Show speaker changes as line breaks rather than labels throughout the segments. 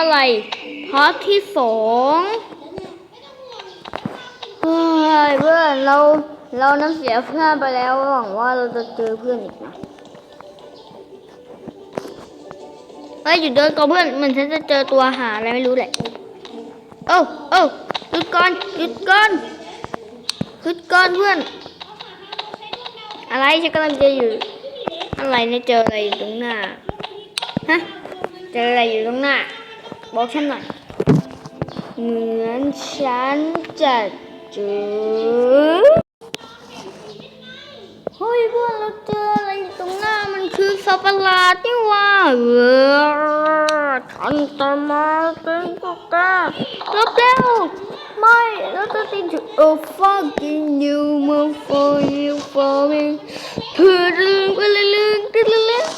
อะไรพาร์ทที่สองเฮ้ยเพื่อนเราเราน้ำเสียเพื่อนไปแล้วหวังว่าเราจะเจอเพื่อนอีกนะเฮ้ยหยุดเดินก่อนเพื่อนเหมือนฉันจะเจอตัวหาอะไรไม่รู้แหละโอ้โอ้หยุดก่อนหยุดก่อนหยุดก่อนเพื่อน อะไรฉันกำลังจะอยู่อะไรเนี่ยเจออะไรอยู่ตรงหน้าฮะเจออะไรอยู่ตรงหน้า บอกฉันหน่อย เหมือนฉันจะเจอเฮ้ยเพื่อนเราเจออะไรตรงหน้ามันคือสัตว์ประหลาดนี่ว่าเออฉันจะมาเป็นพวกแกรบเร็วไม่เราจะติดอยู่ oh fucking you more for you for me เพื่อลืมไปเลยลืมไปเลยลืม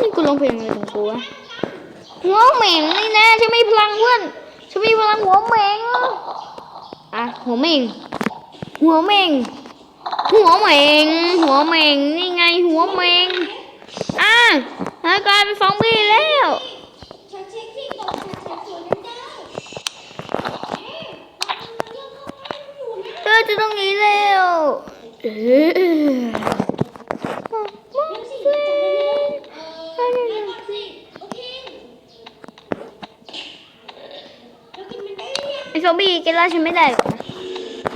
นี่กูร้องเพลงอะไรของกูวะ หัวเหม่งนี่แน่ฉันมีพลังเพื่อนฉันมีพลังหัวเหม่งอะหัวเหม่งหัวเหม่งหัวเหม่งหัวเหม่งนี่ไงหัวเหม่งอะแล้วกลายเป็นซอมบี้แล้ว
เราใกล้อยู่นะ
เธอจะต้องหนีแล้วเออ
เดี๋ยวสิจับมันเลยเออให้ก่อนสิโอเคเรากินมัน ได้ยัง
ไอซอมบี้แกล่าฉันไม่ได้หรอกนะ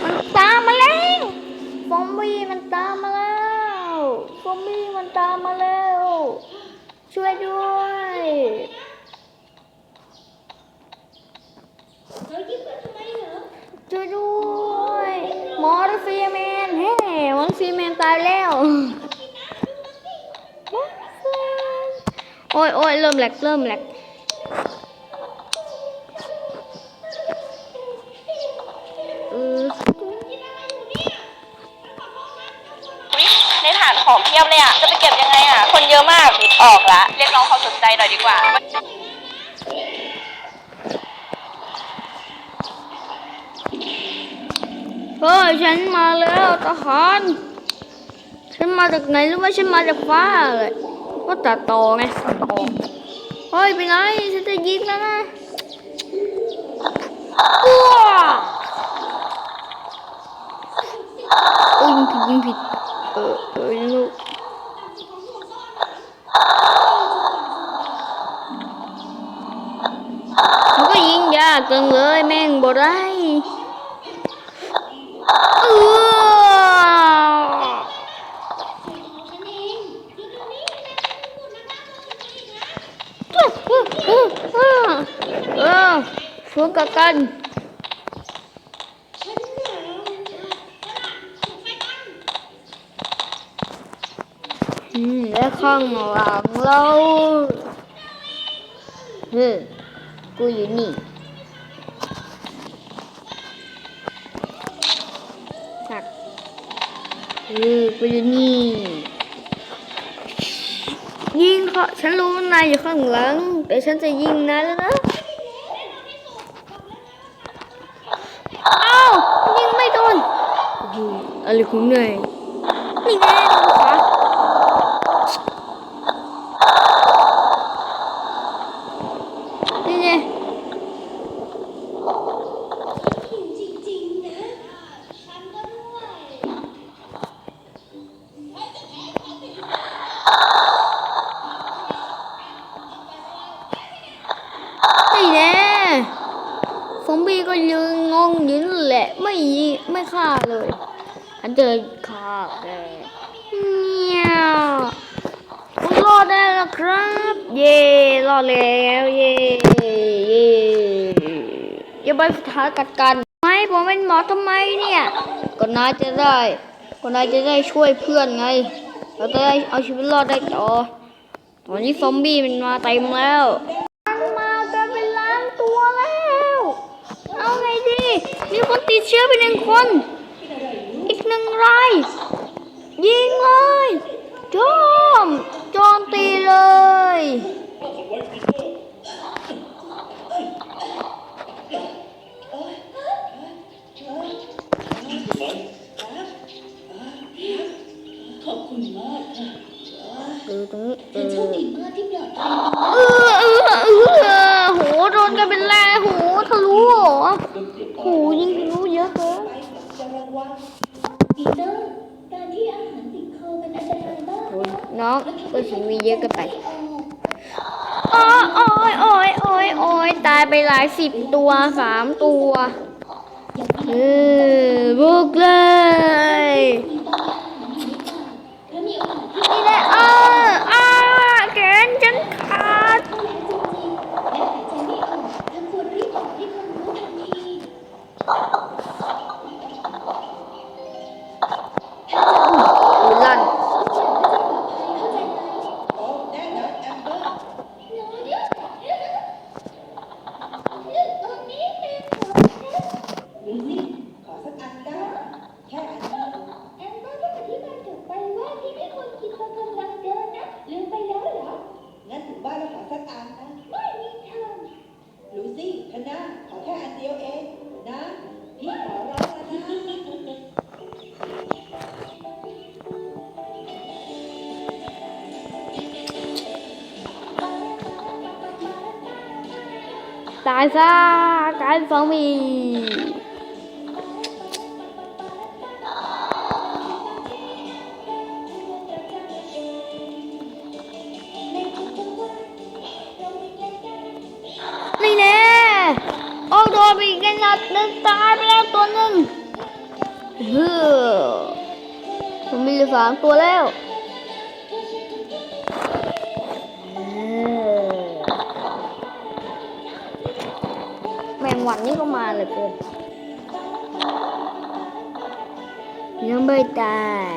มันตามมาแล้วซอมบี้มันตามมาแล้วซอมบี้มันตามมาแล้ว ช่วยด้วย
เรายิ้มทำไมเหรอ
ช่วยด้วยมอร์ฟีแมนเฮ้มอร์ฟีแมนตายแล้วโอ้ยโอ้ยเริ่มแหลกเริ่มแหลก เพี
ยบเลยอะ จะไปเก็บยังไงอะ คนเยอะมากออกละ เรียกร้องความสนใจหน่อยดีกว่า
เฮ้ยฉันมาแล้วทหารฉันมาจากไหนหรือว่าฉันมาจากฟ้าเลยว่าตัดต่อไงตัดต่อเฮ้ยไปไหนฉันจะยิงแล้วนะว้าเอ้ยยิงผิดยิงผิดเออเออลูกมันก็ยิงยากจังเลยแม่งบ่ได้เออ
ฉันเองอยู่ตรงนี้นะคุณนะคะคุณอีกนะ
เออเออเออช่วยกันกัน
กัน
อืมและข้างหลังเราเฮ้กูอยู่นี่สัก เออกูอยู่นี่ ยิงเขาฉันรู้นายอยู่ข้างหลัง แต่ฉันจะยิงนายแล้วนะอ้าวยิงไม่โดนโอ้โหอะไรของนายนี่แน่โดนขวานี่ไง
หิวจริงๆนะฉันก็ด้วย
นี่แน่ ซอมบี้ก็ยืนงงยู่นั่นแหละไม่ยิงไม่ฆ่าเลยฉันเจอฆ่าแกเงี้ยคุณรอดได้แล้วครับ เย่รอดแล้วเย่เย่อย่าไปท้ากัดกันไม่ผมเป็นหมอทำไมเนี่ยก็นาจะได้ก็นาจะได้ช่วยเพื่อนไง เราจะได้เอาชีวิตรอดได้ต่อตอนนี้ซอมบี้มันมาเต็มแล้วมันมากันเป็นล้านตัวแล้ว เอาไงดี มีคน ติดเชื้อไปหนึ่งคน อีกหนึ่งรายยิงเลย การ
ที่อาหารติ
ดคอเป็นอั
นต
รา
ยมากน้อ
งก็สิมีเยอะกันไปโอ้ยโอ้ยโอ้ยโอ้ยโอ้ยตายไปหลายสิบตัวสามตัวเออบุกเลยนี่แหลอออ้าแขนฉันขาด
ตาย
ซะ
การฟองมี
ในทุกๆวันเรามีกันกัน
นี่แน่โอ้โดนไปอีกนัดหนึ่งตายไปแล้วตัวหนึ่งเฮ้อผมมีเหลือสามตัวแล้ว แมงวันนี่ก็มาเหลยเกินยังไม่ตาย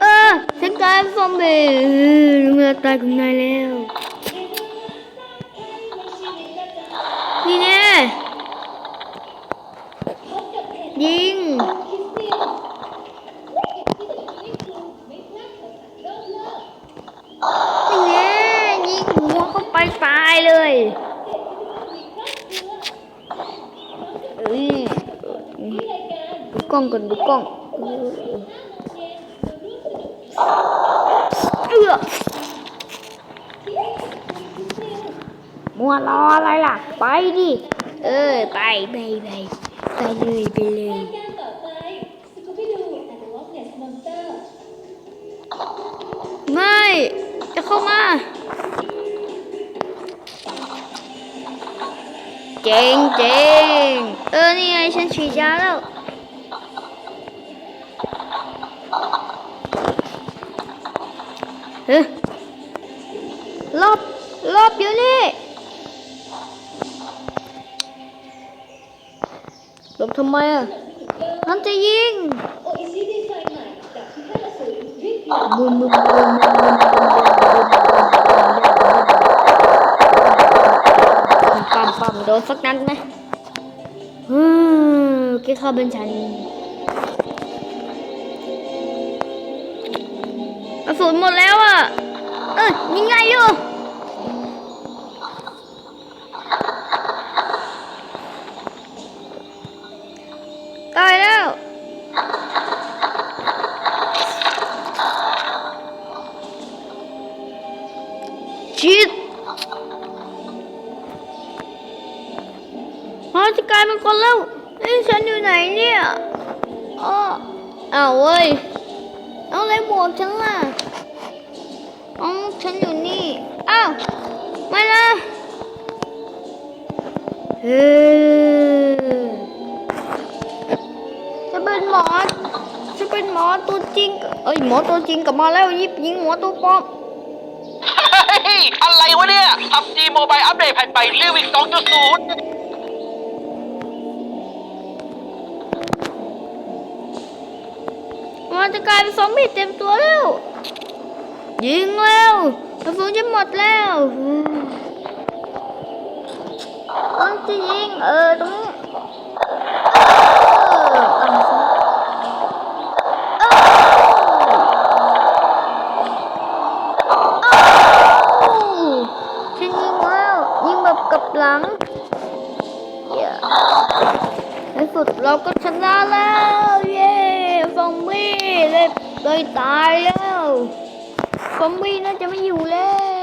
เออฉันกลายเป็นซอมบี้เออเมื่อตายกับนายแล้วนี่แน่ยิง
นี่เนี่คือไม่พลาดข่าวสารรอบโลก
นี่แน่ยิงหัวเข้าไปตายเลยเอ้ยดู กล้องก่อนดูกล้องเออมัวรออะไรล่ะ ไปดิ เออ ไปไปไปไปเลยไปเลย
ไปสกูปี้ดูแต่เดอะล็อกเนสมอนสเตอร์
ไม่จะเข้ามา เจ๋งเจ๋งเออ นี่ไงฉันฉีดยาแล้ว ฮ้ยรอบรอบอยู่นี่ลบทำไมอะนั่นจะยิง
โอเอซิดีไซน์ใหม่จากที่ห้าศูนย์รีบเดียว
บุมบุมบุมบุมบุมบุมปั๊มปั๊มโดนสักนัดไหมฮึมเกี่เขาเป็นฉัน กระสุนหมดแล้วอะ เอ้ยยิงไงอยู่ ตายแล้ว ชิดฮะจะกลายเป็นคนแล้วเอ้ฉันอยู่ไหนเนี่ยอ้ออ้าวเว้ย เอาอะไรหมวกฉันล่ะอ๋อฉันอยู่นี่ อ้าวไม่นะเฮ้จะเป็นหมอจะเป็นหมอตัวจริง เอ้ยหมอตัวจริงกลับมาแล้วยิบยิงหมอตัวปลอม
อะไรวะเนี่ยพับจีโมบายอัปเดตแผ่นใหม่เรีวิก2.0
มันจะกลายเป็นซอมบี้เต็มตัวแล้ว ยิงแล้วกระสุนจะหมดแล้วต้องจะยิงเออตรงนี้เออเอาสิเออฉันยิงแล้วยิงแบบกับหลังเย้ในสุดเราก็ชนะแล้ว เย้ อมบี้เลยเลยตายแล้ว ซอมบี้น่าจะไม่อยู่แล้ว